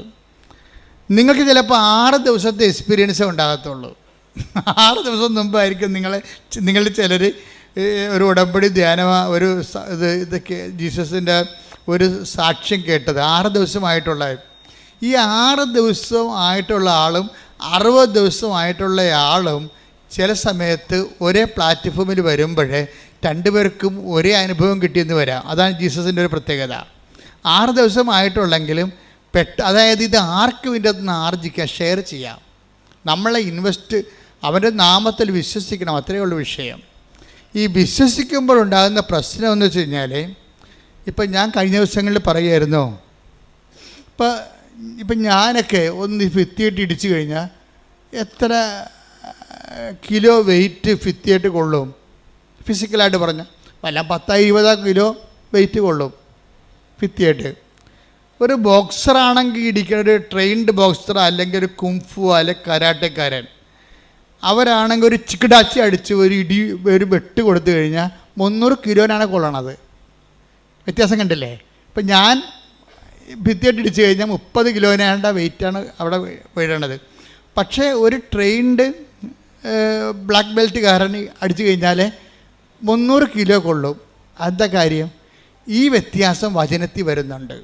നിങ്ങൾക്ക് ചിലപ്പോൾ ആറ് ദിവസത്തെ എക്സ്പീരിയൻസേ ഉണ്ടാകത്തുള്ളൂ. ആറ് ദിവസം മുമ്പായിരിക്കും നിങ്ങളെ നിങ്ങളുടെ ചിലർ ഒരു ഉടമ്പടി ധ്യാന ഒരു ഇത് ഇതൊക്കെ ജീസസിന്റെ ഒരു സാക്ഷ്യം കേട്ടത് ആറ് ദിവസമായിട്ടുള്ള ഈ ആറ് ദിവസം ആയിട്ടുള്ള ആളും അറുപത് ദിവസമായിട്ടുള്ള ആളും ചില സമയത്ത് ഒരേ പ്ലാറ്റ്ഫോമിൽ വരുമ്പോഴേ രണ്ടുപേർക്കും ഒരേ അനുഭവം കിട്ടിയെന്ന് വരാം. അതാണ് ജീസസിന്റെ ഒരു പ്രത്യേകത. ആറ് ദിവസമായിട്ടുള്ളെങ്കിലും പെട്ട അതായത് ഇത് ആർക്കും ഇതിന്റെ അകത്ത് നിന്ന് ഷെയർ ചെയ്യാം. നമ്മളെ ഇൻവെസ്റ്റ് അവന്റെ നാമത്തിൽ വിശ്വസിക്കണം. അത്രയേ ഉള്ളൂ വിഷയം. ഈ വിശ്വസിക്കുമ്പോൾ ഉണ്ടാകുന്ന പ്രശ്നം എന്ന് വെച്ച് കഴിഞ്ഞാൽ ഇപ്പം ഞാൻ കഴിഞ്ഞ ദിവസങ്ങളിൽ പറയുമായിരുന്നു ഇപ്പം ഇപ്പം ഞാനൊക്കെ ഒന്ന് ഫിത്തിയിട്ട് ഇടിച്ചു കഴിഞ്ഞാൽ എത്ര കിലോ വെയിറ്റ് ഫിത്തിയായിട്ട് കൊള്ളും? ഫിസിക്കലായിട്ട് പറഞ്ഞാൽ വല്ല പത്താ ഇരുപതാ കിലോ വെയിറ്റ് കൊള്ളും ഫിത്തിയായിട്ട്. ഒരു ബോക്സറാണെങ്കിൽ ഇടിക്കുന്ന ഒരു ട്രെയിൻഡ് ബോക്സർ അല്ലെങ്കിൽ ഒരു കുംഫു അല്ലെങ്കിൽ കരാട്ടക്കാരൻ അവരാണെങ്കിൽ ഒരു ചിക്കിടാച്ചി അടിച്ച് ഒരു ഇടി ഒരു വെട്ട് കൊടുത്തു കഴിഞ്ഞാൽ മുന്നൂറ് കിലോനാണ് കൊള്ളണത്. വ്യത്യാസം കണ്ടില്ലേ? ഇപ്പം ഞാൻ ഭിത്തിയായിട്ട് ഇടിച്ചു കഴിഞ്ഞാൽ മുപ്പത് കിലോനാണ്ട വെയിറ്റാണ് അവിടെ വീഴണത്. പക്ഷേ ഒരു ട്രെയിൻഡ് ബ്ലാക്ക് ബെൽറ്റുകാരൻ അടിച്ചു കഴിഞ്ഞാൽ മുന്നൂറ് കിലോ കൊള്ളും. എന്താ കാര്യം? ഈ വ്യത്യാസം വചനത്തിൽ വരുന്നുണ്ട്.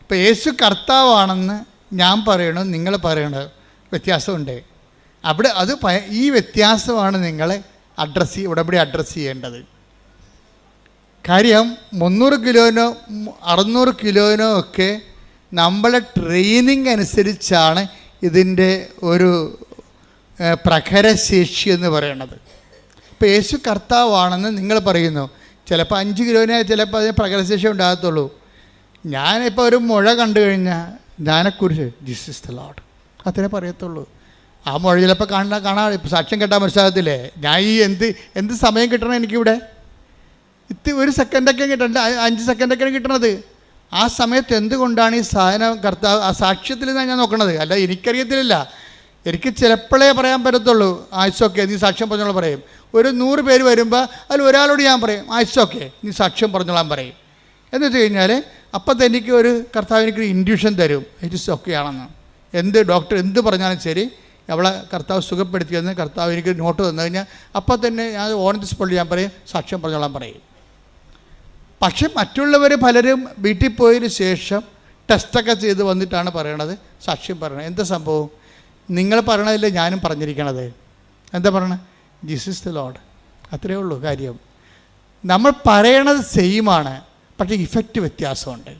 ഇപ്പം യേശു കർത്താവാണെന്ന് ഞാൻ പറയണു നിങ്ങൾ പറയണത് വ്യത്യാസമുണ്ട്. അവിടെ അത് ഈ വ്യത്യാസമാണ് നിങ്ങൾ അഡ്രസ്സ് ഉടമ്പടി അഡ്രസ്സ് ചെയ്യേണ്ടത്. കാര്യം മുന്നൂറ് കിലോനോ അറുന്നൂറ് കിലോനോ ഒക്കെ നമ്മളെ ട്രെയിനിങ് അനുസരിച്ചാണ് ഇതിന്റെ ഒരു പ്രഖരശേഷി എന്ന് പറയുന്നത് ഇപ്പോൾ യേശു കർത്താവാണെന്ന് നിങ്ങൾ പറയുന്നു. ചിലപ്പോൾ അഞ്ച് കിലോനെ ചിലപ്പോൾ അതിന് പ്രകടശേഷി ഉണ്ടാകത്തുള്ളൂ. ഞാനിപ്പോൾ ഒരു മുഴ കണ്ടു കഴിഞ്ഞാൽ ഞാനെക്കുറിച്ച് ജിസ് ഇസ് ദ ലോഡ് അത്രേ പറയത്തുള്ളൂ. ആ മുഴ ചിലപ്പോൾ കാണാൻ കാണാൻ സാക്ഷ്യം കേട്ടാൽ മനസ്സിലാകത്തില്ലേ? ഞാൻ ഈ എന്ത് എന്ത് സമയം കിട്ടണം എനിക്കിവിടെ? ഇത്തി ഒരു സെക്കൻഡൊക്കെ കിട്ടണ്ട അഞ്ച് സെക്കൻഡൊക്കെയാണ് കിട്ടണത്. ആ സമയത്ത് എന്തുകൊണ്ടാണ് ഈ സാധനം കർത്താവ് ആ സാക്ഷ്യത്തിൽ നിന്നാണ് ഞാൻ നോക്കണത്? അല്ല എനിക്കറിയത്തില്ല. എനിക്ക് ചിലപ്പോഴേ പറയാൻ പറ്റത്തുള്ളൂ. ആയിസോക്കെ നീ സാക്ഷ്യം പറഞ്ഞോളാം പറയും. ഒരു നൂറ് പേര് വരുമ്പോൾ അതിൽ ഒരാളോട് ഞാൻ പറയും ആയിസോക്കെ നീ സാക്ഷ്യം പറഞ്ഞോളാൻ പറയും. എന്ന് വെച്ച് കഴിഞ്ഞാൽ അപ്പം എനിക്ക് ഒരു കർത്താവ് എനിക്കൊരു ഇൻഡ്യൂഷൻ തരും. ഇറ്റ് ഇസ് ഓക്കെ ആണെന്ന്. എന്ത് ഡോക്ടർ എന്ത് പറഞ്ഞാലും ശരി അവളെ കർത്താവ് സുഖപ്പെടുത്തിയെന്ന് കർത്താവ് എനിക്ക് നോട്ട് തന്നു കഴിഞ്ഞാൽ അപ്പോൾ തന്നെ ഞാൻ ദി സ്പോട്ടിൽ ഞാൻ പറയും സാക്ഷ്യം പറഞ്ഞോളാൻ പറയും. പക്ഷെ മറ്റുള്ളവർ പലരും വീട്ടിൽ പോയതിന് ശേഷം ടെസ്റ്റൊക്കെ ചെയ്ത് വന്നിട്ടാണ് പറയണത് സാക്ഷ്യം പറയണത്. എന്താ സംഭവം? നിങ്ങൾ പറയണതല്ലേ ഞാനും പറഞ്ഞിരിക്കണത്? എന്താ പറയണത് ജിസ് ഇസ് ദ ലോഡ് അത്രയേ ഉള്ളൂ കാര്യം. നമ്മൾ പറയണത് സെയിമാണ് പക്ഷേ ഇഫക്റ്റ് വ്യത്യാസമുണ്ട്.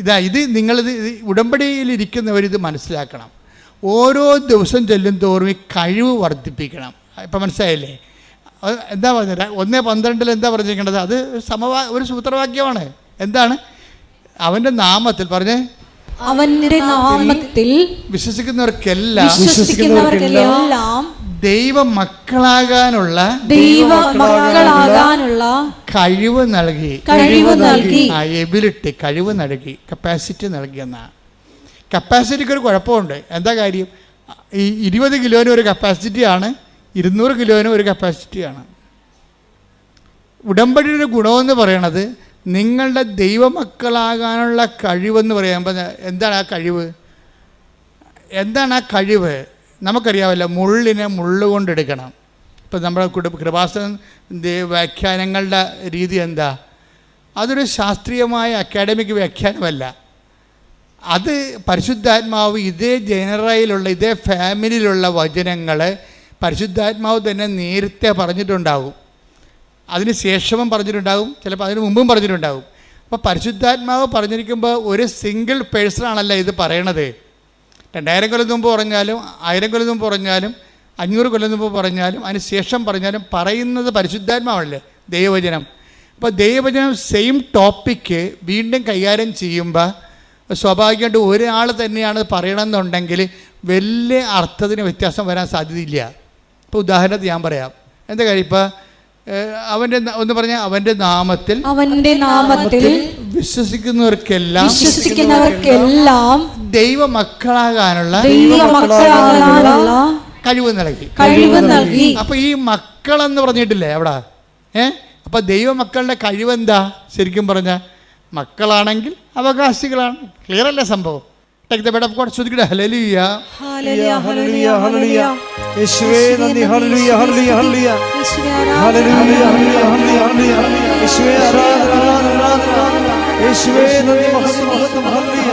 ഇതാ ഇത് നിങ്ങളിത് ഉടമ്പടിയിലിരിക്കുന്നവരിത് മനസ്സിലാക്കണം. ഓരോ ദിവസം ചെല്ലും തോറും ഈ കഴിവ് വർദ്ധിപ്പിക്കണം. ഇപ്പം മനസ്സിലായില്ലേ? എന്താ പറഞ്ഞത്? ഒന്നേ പന്ത്രണ്ടിൽ എന്താ പറഞ്ഞിരിക്കേണ്ടത് അത് സമവാ ഒരു സൂത്രവാക്യമാണ്. എന്താണ്? അവന്റെ നാമത്തിൽ പറഞ്ഞേ. അവന്റെ നാമത്തിൽ വിശ്വസിക്കുന്നവർക്കെല്ലാം വിശ്വസിക്കുന്നവർക്കെല്ലാം ദൈവ മക്കളാകാനുള്ള ദൈവ മക്കളാകാനുള്ള കഴിവ് നൽകി. കഴിവ് നൽകി. എബിലിറ്റി കഴിവ് നൽകി. കപ്പാസിറ്റി നൽകിയെന്നാണ് കപ്പാസിറ്റിക്ക് ഒരു കുഴപ്പമുണ്ട്. എന്താ കാര്യം? ഈ ഇരുപത് കിലോന് ഒരു കപ്പാസിറ്റിയാണ് ഇരുന്നൂറ് കിലോന് ഒരു കപ്പാസിറ്റിയാണ്. ഉടമ്പടിയുടെ ഗുണമെന്ന് പറയണത് നിങ്ങളുടെ ദൈവമക്കളാകാനുള്ള കഴിവെന്ന് പറയുമ്പോൾ എന്താണ് ആ കഴിവ്? എന്താണ് ആ കഴിവ്? നമുക്കറിയാമല്ലോ മുള്ളിനെ മുള്ളുകൊണ്ടെടുക്കണം ഇപ്പം നമ്മുടെ കുടുംബ കൃപാസന വ്യാഖ്യാനങ്ങളുടെ രീതി എന്താ? അതൊരു ശാസ്ത്രീയമായ അക്കാഡമിക് വ്യാഖ്യാനമല്ല. അത് പരിശുദ്ധാത്മാവ് ഇതേ ജനറയിലുള്ള ഇതേ ഫാമിലിയിലുള്ള വചനങ്ങൾ പരിശുദ്ധാത്മാവ് തന്നെ നേരത്തെ പറഞ്ഞിട്ടുണ്ടാകും അതിന് ശേഷവും പറഞ്ഞിട്ടുണ്ടാകും ചിലപ്പോൾ അതിന് മുമ്പും പറഞ്ഞിട്ടുണ്ടാകും അപ്പോൾ പരിശുദ്ധാത്മാവ് പറഞ്ഞിരിക്കുമ്പോൾ ഒരു സിംഗിൾ പേഴ്സണാണല്ലേ ഇത് പറയണത്. രണ്ടായിരം കൊല്ലം മുമ്പ് പറഞ്ഞാലും ആയിരം കൊല്ലം മുമ്പ് പറഞ്ഞാലും അഞ്ഞൂറ് കൊല്ലം മുമ്പ് പറഞ്ഞാലും അതിന് ശേഷം പറഞ്ഞാലും പറയുന്നത് പരിശുദ്ധാത്മാവല്ലേ ദൈവവചനം. അപ്പോൾ ദൈവവചനം സെയിം ടോപ്പിക്ക് വീണ്ടും കൈകാര്യം ചെയ്യുമ്പോൾ സ്വാഭാവികമായിട്ട് ഒരാൾ തന്നെയാണ് പറയണമെന്നുണ്ടെങ്കിൽ വലിയ അർത്ഥത്തിന് വ്യത്യാസം വരാൻ സാധ്യതയില്ല. ഇപ്പോൾ ഉദാഹരണത്തിന് ഞാൻ പറയാം. എന്താ കാര്യം ഇപ്പോൾ അവന്റെ ഒന്ന് പറഞ്ഞ അവന്റെ നാമത്തിൽ അവന്റെ നാമത്തിൽ വിശ്വസിക്കുന്നവർക്കെല്ലാം വിശ്വസിക്കുന്നവർക്കെല്ലാം ദൈവ മക്കളാകാനുള്ള ദൈവ മക്കളാകാനുള്ള കഴിവ് നൽകി. കഴിവ് നൽകി. അപ്പൊ ഈ മക്കളെന്ന് പറഞ്ഞിട്ടില്ലേ അവിടെ? ഏ? അപ്പൊ ദൈവമക്കളുടെ കഴിവെന്താ? ശരിക്കും പറഞ്ഞ മക്കളാണെങ്കിൽ അവകാശികളാണ്. ക്ലിയർ അല്ലേ സംഭവം? Take the bed of God ശ്രദ്ധിക്കട്ടെ ഹല്ലേലൂയ. ഹല്ലേലൂയ, ഹല്ലേലൂയ, ഹല്ലേലൂയ. യേശുവേ നന്ദി ഹല്ലേലൂയ ഹല്ലേലൂയ ഹല്ലേലൂയ. യേശുവേ ഹല്ലേലൂയ ഹല്ലേലൂയ ഹല്ലേലൂയ ഹല്ലേലൂയ. യേശുവേ ആരാധന ആരാധന ആരാധന. യേശുവേ നന്ദി മഹത്വം മഹത്വം ഹല്ലേലൂയ